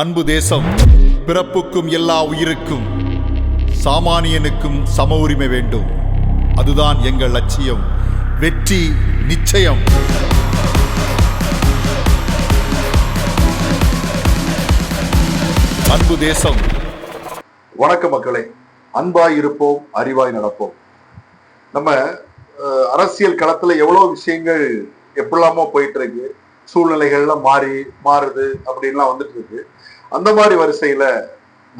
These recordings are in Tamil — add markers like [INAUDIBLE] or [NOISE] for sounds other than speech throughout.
அன்பு தேசம் பிறப்புக்கும் எல்லா உயிருக்கும் சாமானியனுக்கும் சம உரிமை வேண்டும். அதுதான் எங்கள் லட்சியம் வெற்றி நிச்சயம். அன்பு தேசம். வணக்க மக்களே அன்பாய் இருப்போம் அறிவாய் நடப்போம். நம்ம அரசியல் களத்துல எவ்வளவு விஷயங்கள் எப்படிலாமோ போயிட்டு இருக்கு. சூழ்நிலைகள்லாம் மாறி மாறுது அப்படின்லாம் வந்துட்டு இருக்கு. அந்த மாதிரி வரிசையில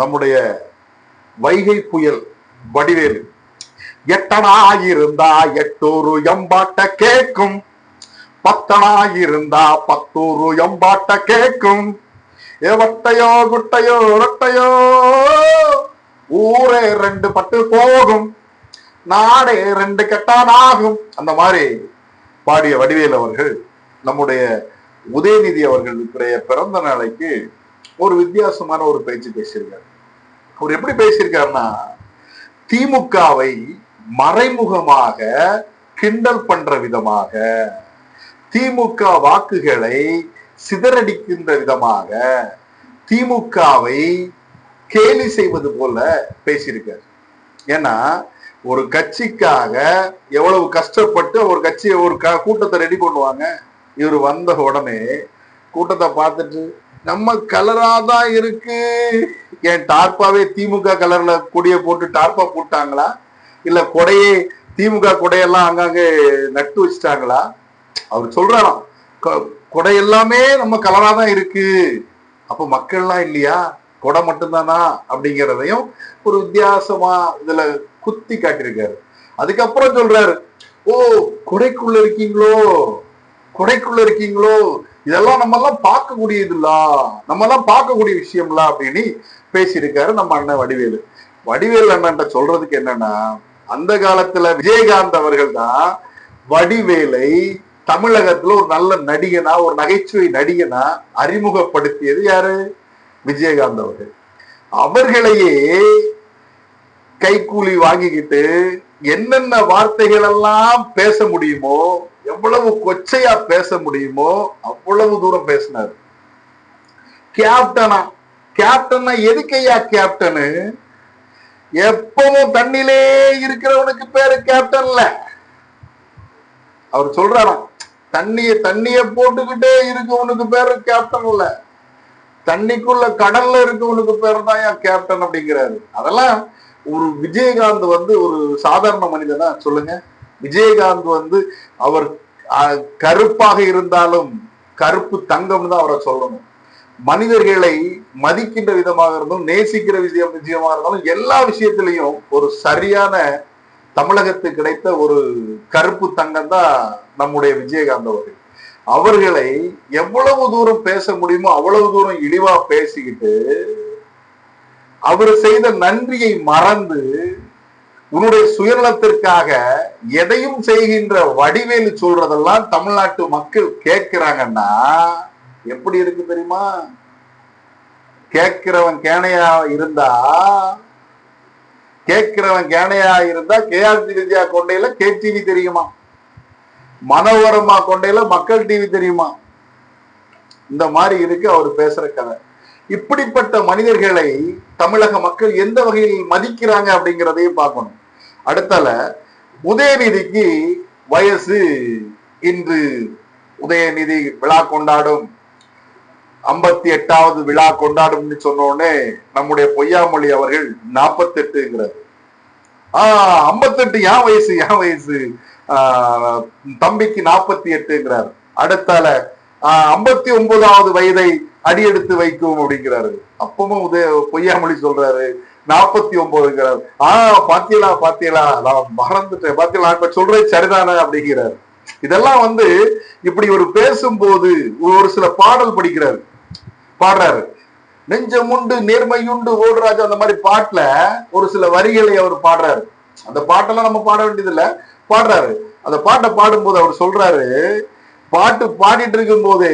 நம்முடைய வைகை புயல் வடிவேலு. எட்டனா இருந்தா எட்டூரு எம்பாட்ட கேட்கும் பத்தனா இருந்தா பத்தூரு எம்பாட்ட கேட்கும் எவட்டையோ குட்டையோ ரொட்டையோ ஊரே ரெண்டு பட்டு போகும். நாடே ரெண்டு கெட்டானாகும். அந்த மாதிரி பாடிய வடிவேல் அவர்கள் நம்முடைய உதயநிதி அவர்களுடைய பிறந்த நாளைக்கு ஒரு வித்தியாசமான ஒரு பேச்சு பேசியிருக்காரு. அவர் எப்படி பேசியிருக்காருன்னா திமுகவை மறைமுகமாக கிண்டல் பண்ற விதமாக திமுக வாக்குகளை சிதறடிக்கின்ற விதமாக திமுகவை கேலி செய்வது போல பேசியிருக்காரு. ஏன்னா ஒரு கட்சிக்காக எவ்வளவு கஷ்டப்பட்டு ஒரு கட்சியை ஒரு க கூட்டத்தை ரெடி பண்ணுவாங்க. இவர் வந்த உடனே கூட்டத்தை பார்த்துட்டு நம்ம கலரா தான் இருக்கு. என் டார்ப்பாவே திமுக கலர்ல கொடியை போட்டு டார்ப்பா போட்டாங்களா? இல்ல கொடையே திமுக கொடையெல்லாம் அங்கங்கே நட்டு வச்சிட்டாங்களா? அவர் சொல்றாராம் கொடை எல்லாமே நம்ம கலரா தான் இருக்கு. அப்ப மக்கள்லாம் இல்லையா? கொடை மட்டும்தானா? அப்படிங்கிறதையும் ஒரு வித்தியாசமா இதுல குத்தி காட்டியிருக்காரு. அதுக்கப்புறம் சொல்றாரு ஓ கொடைக்குள்ள இருக்கீங்களோ? கொடைக்குள்ள இருக்கீங்களோ? இதெல்லாம் நம்ம எல்லாம் பார்க்கக்கூடியதுல்ல. நம்ம எல்லாம் பார்க்கக்கூடிய விஷயம்ல அப்படின்னு பேசியிருக்காரு நம்ம அண்ணன் வடிவேலு. வடிவேல் அண்ணன் சொல்றதுக்கு என்னன்னா அந்த காலத்துல விஜயகாந்த் அவர்கள் தான் வடிவேலை தமிழகத்துல ஒரு நல்ல நடிகனா ஒரு நகைச்சுவை நடிகனா அறிமுகப்படுத்தியது யாரு? விஜயகாந்த் அவர்கள். அவர்களையே கைக்கூலி வாங்கிக்கிட்டு என்னென்ன வார்த்தைகள் எல்லாம் பேச முடியுமோ எவ்வளவு கொச்சையா பேச முடியுமோ அவ்வளவு தூரம் பேசினார். கேப்டனா? கேப்டன்னா எதுக்கையா கேப்டனு? எப்பவும் தண்ணிலே இருக்கிறவனுக்கு பேரு கேப்டன்ல. அவர் சொல்றாராம் தண்ணிய தண்ணிய போட்டுக்கிட்டே இருக்கவனுக்கு பேரு கேப்டன் இல்ல தண்ணிக்குள்ள கடல்ல இருக்கவனுக்கு பேர் தான் என் கேப்டன் அப்படிங்கிறாரு. அதெல்லாம் ஒரு விஜயகாந்த் வந்து ஒரு சாதாரண மனிதனா சொல்லுங்க. விஜயகாந்த் வந்து அவர் கருப்பாக இருந்தாலும் கருப்பு தங்கம்னு தான் அவரை சொல்லணும். மனிதர்களை மதிக்கின்ற விதமாக இருந்தாலும் நேசிக்கிற விஷயம் விஷயமா இருந்தாலும் எல்லா விஷயத்திலையும் ஒரு சரியான தமிழகத்துக்கு கிடைத்த ஒரு கருப்பு தங்கம் தான் நம்முடைய விஜயகாந்த் அவர்கள். அவர்களை எவ்வளவு தூரம் பேச முடியுமோ அவ்வளவு தூரம் இழிவா பேசிக்கிட்டு அவர் செய்த நன்றியை மறந்து உன்னுடைய சுயநலத்திற்காக எதையும் செய்கின்ற வடிவேலு சொல்றதெல்லாம் தமிழ்நாட்டு மக்கள் கேட்கிறாங்கன்னா எப்படி இருக்கு தெரியுமா? கேட்கிறவன் கேனையா இருந்தா கேட்கிறவன் கேனையா இருந்தா கேஆர்டி விஜயா கொண்டையில கே டிவி தெரியுமா? மனோரமா கொண்டையில மக்கள் டிவி தெரியுமா? இந்த மாதிரி இருக்கு அவர் பேசுற கதை. இப்படிப்பட்ட மனிதர்களை தமிழக மக்கள் எந்த வகையில் மதிக்கிறாங்க அப்படிங்கிறதையும் பார்க்கணும். அடுத்தால உதயநிதிக்கு வயசு இன்று உதயநிதி விழா கொண்டாடும். ஐம்பத்தி எட்டாவது விழா கொண்டாடும்னு சொன்ன உடனே நம்முடைய பொய்யாமொழி அவர்கள் நாற்பத்தி எட்டுங்கிறார் ஆஹ் ஐம்பத்தெட்டு ஏன் வயசு ஏன் வயசு. ஆஹ் தம்பிக்கு நாற்பத்தி எட்டுங்கிறார் அடுத்தால ஐம்பத்தி ஒன்பதாவது வயதை அடியெடுத்து வைக்கும் அப்படிங்கிறாரு. அப்பவும் உதய பொய்யாமொழி சொல்றாரு. நாற்பத்தி ஒன்பதுங்கிறார் ஆஹ் பாத்தியலா பாத்தியலா நான் மறந்துட்டேன். பாத்தியலா இப்ப சொல்றேன் சரிதானே அப்படிங்கிறாரு. இதெல்லாம் வந்து இப்படி ஒரு பேசும்போது ஒரு சில பாடல் படிக்கிறாரு. பாடுறாரு. நெஞ்சமுண்டு நேர்மையுண்டு ஓடுராஜா அந்த மாதிரி பாட்டுல ஒரு சில வரிகளை அவர் பாடுறாரு. அந்த பாட்டெல்லாம் நம்ம பாட வேண்டியது இல்ல பாடுறாரு. அந்த பாட்டை பாடும்போது அவர் சொல்றாரு பாட்டு பாடிட்டு இருக்கும் போதே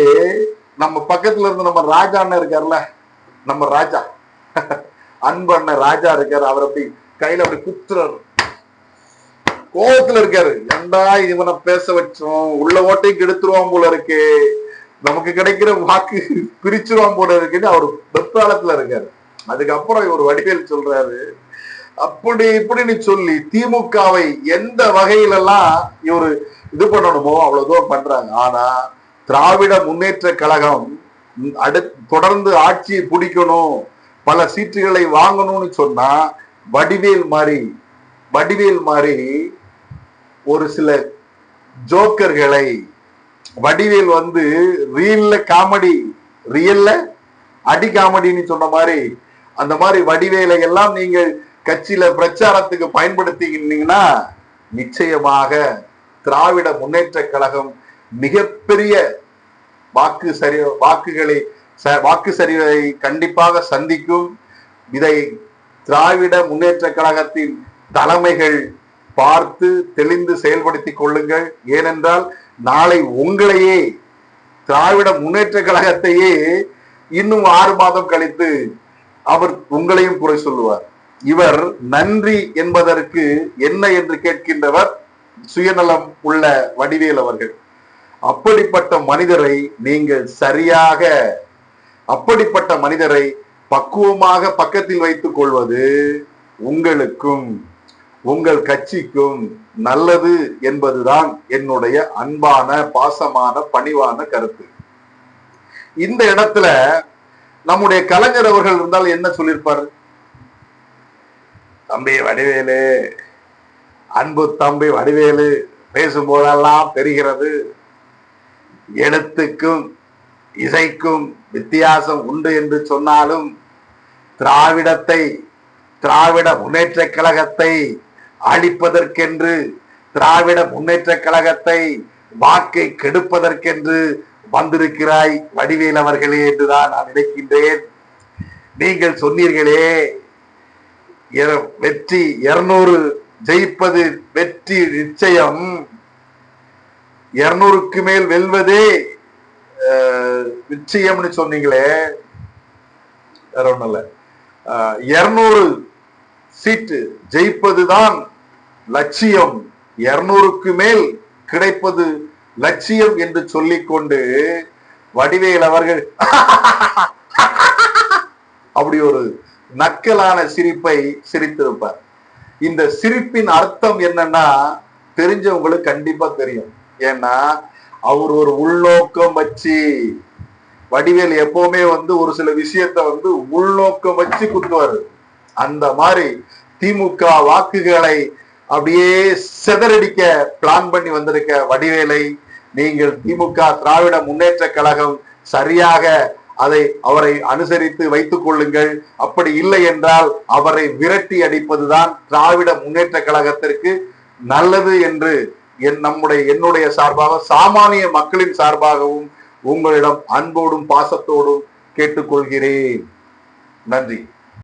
நம்ம பக்கத்துல இருந்து நம்ம ராஜா அண்ணன் இருக்கார்ல நம்ம ராஜா. [LAUGHS] அன்பண்ண ராஜா இருக்காரு. அவர் அப்படி கையில அப்படி குத்துறாரு. கோபத்துல இருக்காரு. ஏண்டா இவனை பேச வச்சோம்? உள்ள ஓட்டையும் கெடுத்துருவான் போல இருக்கு. நமக்கு கிடைக்கிற வாக்கு பிரிச்சிருவான் போல இருக்குன்னு அவர் வெப்பாளத்துல இருக்காரு. அதுக்கப்புறம் இவர் வடிவேல் சொல்றாரு அப்படி இப்படின்னு சொல்லி திமுகவை எந்த வகையிலெல்லாம் இவர் இது பண்ணணுமோ அவ்வளவு தூரம் பண்றாங்க. ஆனா திராவிட முன்னேற்ற கழகம் அடு தொடர்ந்து ஆட்சியை பிடிக்கணும். பல சீட்டுகளை வாங்கணும்னு சொன்னா வடிவேல் மாதிரி வடிவேல் மாதிரி ஒரு சில ஜோக்கர்களை வடிவேல் வந்து ரீல்ல காமெடி ரியல்ல அடி காமெடின்னு சொன்ன மாதிரி அந்த மாதிரி வடிவேலை எல்லாம் நீங்கள் கட்சியில பிரச்சாரத்துக்கு பயன்படுத்திக்கிட்டீங்கன்னா நிச்சயமாக திராவிட முன்னேற்ற கழகம் மிகப்பெரிய வாக்கு சரி வாக்குகளை வாக்கு சரிவை கண்டிப்பாக சந்திக்கும் இதை திராவிட முன்னேற்ற கழகத்தின் தலைமைகள் பார்த்து தெளிந்து செயல்படுத்திக் கொள்ளுங்கள். ஏனென்றால் நாளை உங்களையே திராவிட முன்னேற்ற கழகத்தையே இன்னும் ஆறு மாதம் கழித்து அவர் உங்களையும் குறை சொல்லுவார். இவர் நன்றி என்பதற்கு என்ன என்று கேட்கின்றவர் சுயநலம் உள்ள வடிவேல் அவர்கள். அப்படிப்பட்ட மனிதரை நீங்கள் சரியாக அப்படிப்பட்ட மனிதரை பக்குவமாக பக்கத்தில் வைத்துக் கொள்வது உங்களுக்கும் உங்கள் கட்சிக்கும் நல்லது என்பதுதான் என்னுடைய அன்பான பாசமான பணிவான கருத்து. இந்த இடத்துல நம்முடைய கலைஞர் அவர்கள் இருந்தால் என்ன சொல்லியிருப்பார்? தம்பி வடிவேலு அன்பு தம்பி வடிவேலு பேசும்போதெல்லாம் தெரிகிறது. எழுத்துக்கும் இசைக்கும் வித்தியாசம் உண்டு என்று சொன்னாலும் திராவிடத்தை திராவிட முன்னேற்ற கழகத்தை அழிப்பதற்கென்று திராவிட முன்னேற்ற கழகத்தை வாக்கை கெடுப்பதற்கென்று வந்திருக்கிறாய் வடிவேல் அவர்களே என்றுதான் நான் நினைக்கின்றேன். நீங்கள் சொன்னீர்களே வெற்றி இருநூறு ஜெயிப்பது வெற்றி நிச்சயம். இருநூறுக்கு மேல் வெல்வதே நிச்சயம்னு சொன்னீங்களே. வேற ஒண்ணும் இல்ல. இருநூறு சீட்டு ஜெயிப்பதுதான் லட்சியம். இருநூறுக்கு மேல் கிடைப்பது லட்சியம் என்று சொல்லிக்கொண்டு வடிவேல் அவர்கள் [LAUGHS] அப்படி ஒரு நக்கலான சிரிப்பை சிரித்திருப்பார். இந்த சிரிப்பின் அர்த்தம் என்னன்னா தெரிஞ்சவங்களுக்கு கண்டிப்பா தெரியும். ஏன்னா அவர் ஒரு உள்நோக்கம் வச்சு. வடிவேல் எப்பவுமே வந்து ஒரு சில விஷயத்த வந்து உள்நோக்கம் வச்சு குத்துவாரு. அந்த மாதிரி திமுக வாக்குகளை அப்படியே சிதறடிக்க பிளான் பண்ணி வந்திருக்க வடிவேலை நீங்கள் திமுக திராவிட முன்னேற்ற கழகம் சரியாக அதை அவரை அனுசரித்து வைத்துக் கொள்ளுங்கள். அப்படி இல்லை என்றால் அவரை விரட்டி அடிப்பதுதான் திராவிட முன்னேற்ற கழகத்திற்கு நல்லது என்று என் நம்முடைய என்னுடைய சார்பாக சாமானிய மக்களின் சார்பாகவும் உங்களிடம் அன்போடும் பாசத்தோடும் கேட்டுக்கொள்கிறேன். நன்றி.